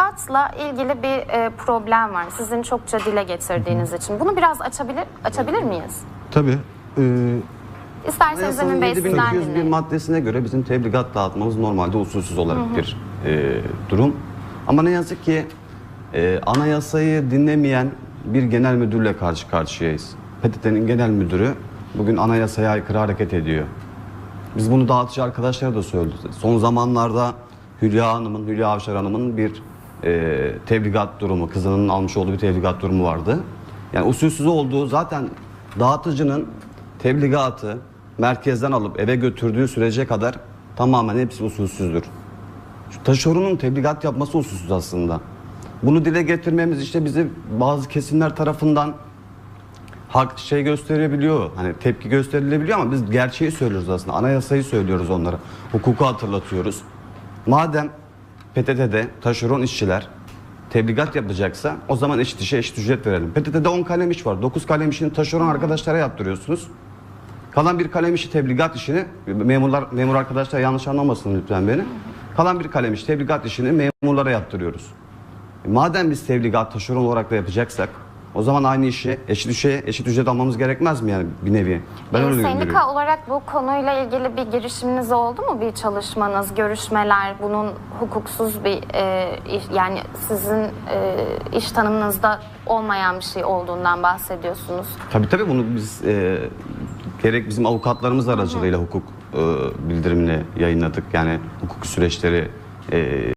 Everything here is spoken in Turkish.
Tebligatla ilgili bir e, problem var. Sizin çokça dile getirdiğiniz için. Bunu biraz açabilir açabilir miyiz? Tabii. Ee, İsterseniz Emin Bey sizden 7201 dinleyin. maddesine göre bizim tebligat dağıtmamız normalde usulsüz olarak bir e, durum. Ama ne yazık ki e, anayasayı dinlemeyen bir genel müdürle karşı karşıyayız. PTT'nin genel müdürü bugün anayasaya aykırı hareket ediyor. Biz bunu dağıtıcı arkadaşlara da söyledik. Son zamanlarda Hülya Hanım'ın, Hülya Avşar Hanım'ın bir e, tebligat durumu, kızının almış olduğu bir tebligat durumu vardı. Yani usulsüz olduğu zaten dağıtıcının tebligatı merkezden alıp eve götürdüğü sürece kadar tamamen hepsi usulsüzdür. Şu taşeronun tebligat yapması usulsüz aslında. Bunu dile getirmemiz işte bizi bazı kesimler tarafından hak şey gösterebiliyor. Hani tepki gösterilebiliyor ama biz gerçeği söylüyoruz aslında. Anayasayı söylüyoruz onlara. Hukuku hatırlatıyoruz. Madem PTT'de taşeron işçiler tebligat yapacaksa o zaman eşit işe eşit ücret verelim. PTT'de 10 kalem iş var. 9 kalem işini taşeron arkadaşlara yaptırıyorsunuz. Kalan bir kalem işi tebligat işini memurlar memur arkadaşlar yanlış anlamasın lütfen beni. Kalan bir kalem işi tebligat işini memurlara yaptırıyoruz. E, Madem biz tebligat taşeron olarak da yapacaksak o zaman aynı işi eşit işe eşit ücret almamız gerekmez mi yani bir nevi? Ben Ee, öyle görüyorum. Sendika olarak bu konuyla ilgili bir girişiminiz oldu mu? Bir çalışmanız, görüşmeler, bunun hukuksuz bir e, iş- yani sizin e, iş tanımınızda olmayan bir şey olduğundan bahsediyorsunuz. Tabii tabii bunu biz e, gerek bizim avukatlarımız aracılığıyla hukuk e, bildirimini yayınladık. Yani hukuk süreçleri e,